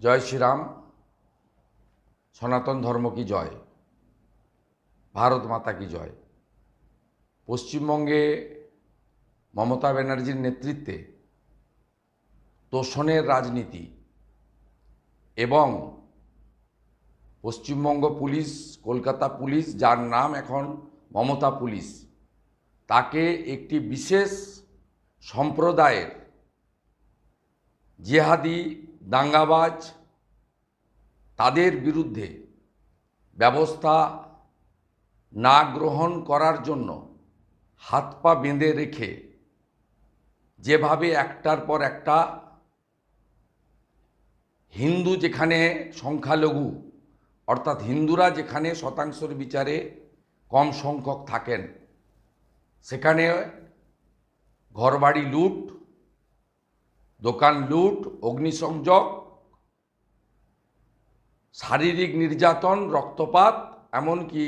জয় শ্রীরাম, সনাতন ধর্ম কি জয়? ভারত মাতা কি জয়? পশ্চিমবঙ্গে মমতা ব্যানার্জির নেতৃত্বে তোষণের রাজনীতি এবং পশ্চিমবঙ্গ পুলিশ, কলকাতা পুলিশ, যার নাম এখন মমতা পুলিশ, তাকে একটি বিশেষ সম্প্রদায়ের জেহাদি দাঙ্গাবাজ, তাদের বিরুদ্ধে ব্যবস্থা না গ্রহণ করার জন্য হাত পা বেঁধে রেখে যেভাবে একটার পর একটা হিন্দু যেখানে সংখ্যালঘু, অর্থাৎ হিন্দুরা যেখানে শতাংশের বিচারে কম সংখ্যক থাকেন, সেখানে ঘরবাড়ি লুট দোকান লুট, অগ্নিসংযোগ, শারীরিক নির্যাতন, রক্তপাত, এমনকি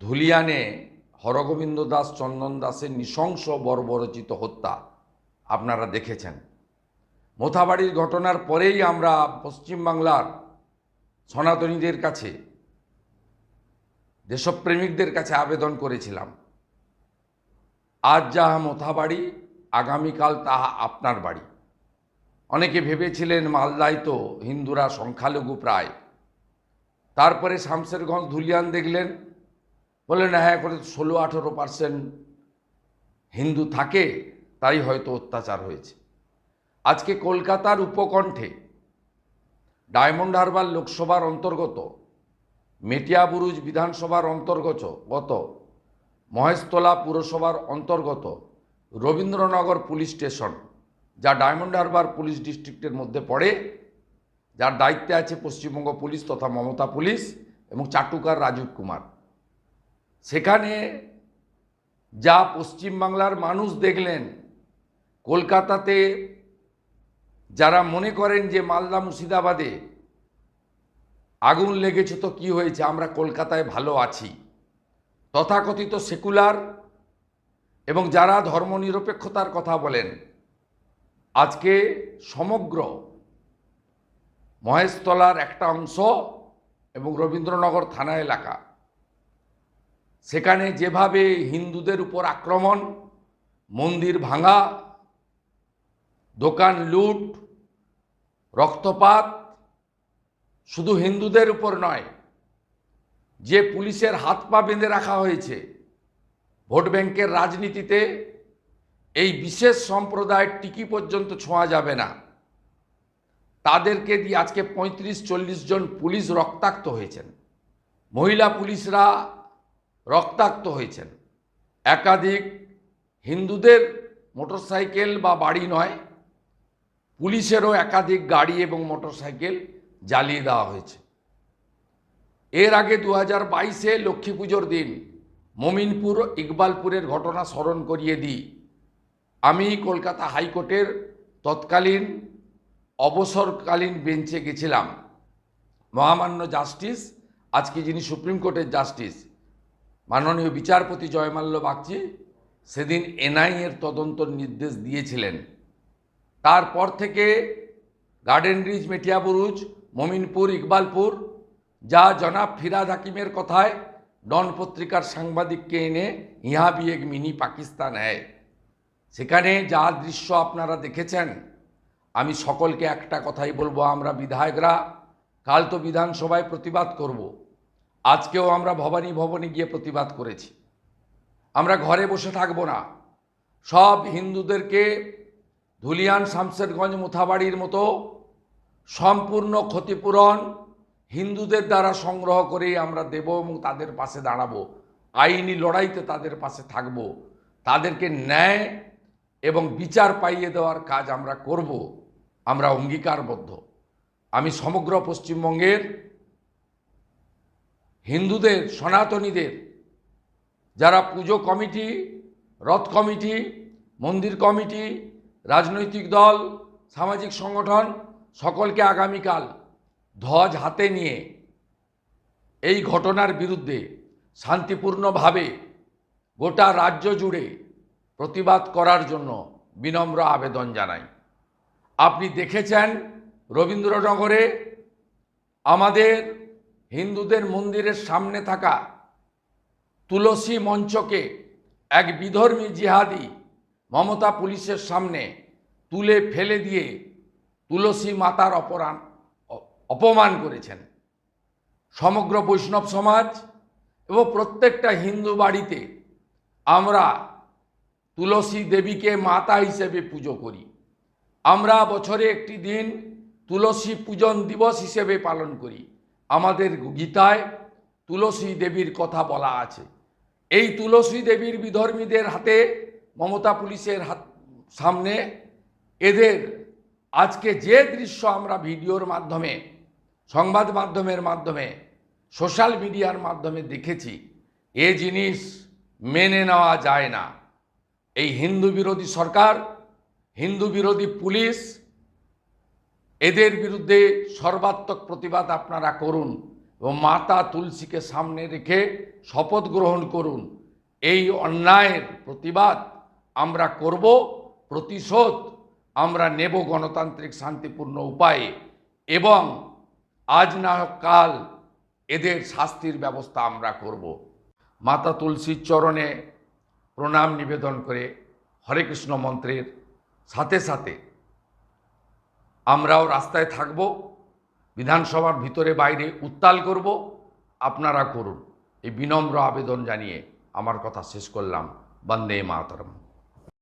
ধুলিয়ানে হরগোবিন্দ দাস, চন্দন দাসের নৃশংস বর্বরচিত হত্যা আপনারা দেখেছেন। মোথাবাড়ির ঘটনার পরেই আমরা পশ্চিমবাংলার সনাতনীদের কাছে, দেশপ্রেমিকদের কাছে আবেদন করেছিলাম। আজ যাহা মোথাবাড়ি আগামীকাল তাহা আপনার বাড়ি। অনেকে ভেবেছিলেন মালদায় তো হিন্দুরা সংখ্যালঘু প্রায়। তারপরে শামসেরগঞ্জ ধুলিয়ান দেখলেন। বললেন হ্যাঁ করে ষোলো আঠেরো পার্সেন্ট হিন্দু থাকে, তাই হয়তো অত্যাচার হয়েছে। আজকে কলকাতার উপকণ্ঠে ডায়মন্ড হারবার লোকসভার অন্তর্গত মেটিয়াবুরুজ বিধানসভার অন্তর্গত, গত মহেশতলা পুরসভার অন্তর্গত রবীন্দ্রনগর পুলিশ স্টেশন, যা ডায়মন্ড হারবার পুলিশ ডিস্ট্রিক্টের মধ্যে পড়ে, যার দায়িত্বে আছে পশ্চিমবঙ্গ পুলিশ তথা মমতা পুলিশ এবং চাটুকার রাজীব কুমার। সেখানে যা পশ্চিমবাংলার মানুষ দেখলেন, কলকাতাতে যারা মনে করেন যে মালদা মুর্শিদাবাদে আগুন লেগেছে তো কি হয়েছে, আমরা কলকাতায় ভালো আছি। তথাকথিত সেকুলার এবং যারা ধর্মনিরপেক্ষতার কথা বলেন, আজকে সমগ্র মহেশতলার একটা অংশ এবং রবীন্দ্রনগর থানা এলাকা, সেখানে যেভাবে হিন্দুদের উপর আক্রমণ, মন্দির ভাঙা, দোকান লুট, রক্তপাত, শুধু হিন্দুদের উপর নয়, যে পুলিশের হাত পা বেঁধে রাখা হয়েছে ভোট ব্যাংকের রাজনীতিতে এই বিশেষ সম্প্রদায়ের টিকি পর্যন্ত ছোঁয়া যাবে না। তাদেরকে দিয়ে আজকে পঁয়ত্রিশ, চল্লিশ জন পুলিশ রক্তাক্ত হয়েছেন। মহিলা পুলিশরা রক্তাক্ত হয়েছেন। একাধিক হিন্দুদের মোটরসাইকেল বা বাড়ি নয়, পুলিশেরও একাধিক গাড়ি এবং মোটরসাইকেল জ্বালিয়ে দেওয়া হয়েছে। এর আগে দু হাজার বাইশে লক্ষ্মী পুজোর দিন মমিনপুর ইকবালপুরের ঘটনা স্মরণ করিয়ে দিই। আমি কলকাতা হাইকোর্টের তৎকালীন অবসরকালীন বেঞ্চে গেছিলাম। মহামান্য জাস্টিস, আজকে যিনি সুপ্রিম কোর্টের জাস্টিস, মাননীয় বিচারপতি জয়মাল্য বাগচি সেদিন এনআইএর তদন্ত নির্দেশ দিয়েছিলেন। তারপর থেকে গার্ডেন রিজ মেটিয়াবুরুজ মমিনপুর, ইকবালপুর, যা জনাব ফিরাদ হাকিমের কথায় ডন পত্রিকার সাংবাদিককে এনে ইহা বি এক মিনি পাকিস্তান হ্যায়। সেখানে যা দৃশ্য আপনারা দেখেছেন, আমি সকলকে একটা কথাই বলব, আমরা বিধায়করা, কাল তো বিধানসভায় প্রতিবাদ করব। আজকেও আমরা ভবানী ভবনে গিয়ে প্রতিবাদ করেছি। আমরা ঘরে বসে থাকব না। সব হিন্দুদেরকে ধুলিয়ান শামশেরগঞ্জ মুথাবাড়ির মতো সম্পূর্ণ ক্ষতিপূরণ হিন্দুদের দ্বারা সংগ্রহ করেই আমরা দেব এবং তাদের পাশে দাঁড়াবো। আইনি লড়াইতে তাদের পাশে থাকব। তাদেরকে ন্যায় এবং বিচার পাইয়ে দেওয়ার কাজ আমরা করব। আমরা অঙ্গীকারবদ্ধ। আমি সমগ্র পশ্চিমবঙ্গের হিন্দুদের, সনাতনীদের, যারা পুজো কমিটি, রথ কমিটি, মন্দির কমিটি, রাজনৈতিক দল, সামাজিক সংগঠন, সকলকে আগামীকাল ধ্বজ হাতে নিয়ে এই ঘটনার বিরুদ্ধে শান্তিপূর্ণভাবে গোটা রাজ্য জুড়ে প্রতিবাদ করার জন্য বিনম্র আবেদন জানাই। আপনি দেখেছেন রবীন্দ্রনগরে আমাদের হিন্দুদের মন্দিরের সামনে থাকা তুলসী মঞ্চকে এক বিধর্মী জিহাদি মমতা পুলিশের সামনে তুলে ফেলে দিয়ে তুলসী মাতার অপরাণ অপমান করেছেন। সমগ্র বৈষ্ণব সমাজ এবং প্রত্যেকটা হিন্দু বাড়িতে আমরা তুলসী দেবীকে মাতা হিসেবে পুজো করি। আমরা বছরে একটি দিন তুলসী পূজন দিবস হিসেবে পালন করি। আমাদের গীতায় তুলসী দেবীর কথা বলা আছে। এই তুলসী দেবীর বিধর্মীদের হাতে মমতা পুলিশের হাত সামনে এদের আজকে যে দৃশ্য আমরা ভিডিওর মাধ্যমে সংবাদ মাধ্যমের মাধ্যমে, সোশ্যাল মিডিয়ার মাধ্যমে দেখেছি, এ জিনিস মেনে নেওয়া যায় না। এই হিন্দু বিরোধী সরকার, হিন্দু বিরোধী পুলিশ, এদের বিরুদ্ধে সর্বাত্মক প্রতিবাদ আপনারা করুন এবং মাতা তুলসীকে সামনে রেখে শপথ গ্রহণ করুন। এই অন্যায়ের প্রতিবাদ আমরা করব, প্রতিশোধ আমরা নেব গণতান্ত্রিক শান্তিপূর্ণ উপায়ে এবং আজ না কাল এদের শাস্তির ব্যবস্থা আমরা করব। মাতা তুলসীর চরণে প্রণাম নিবেদন করে হরে কৃষ্ণ মন্ত্রের সাথে সাথে আমরাও রাস্তায় থাকব, বিধানসভার ভিতরে বাইরে উত্তাল করব। আপনারা করুন। এই বিনম্র আবেদন জানিয়ে আমার কথা শেষ করলাম। বন্দে মাতরম।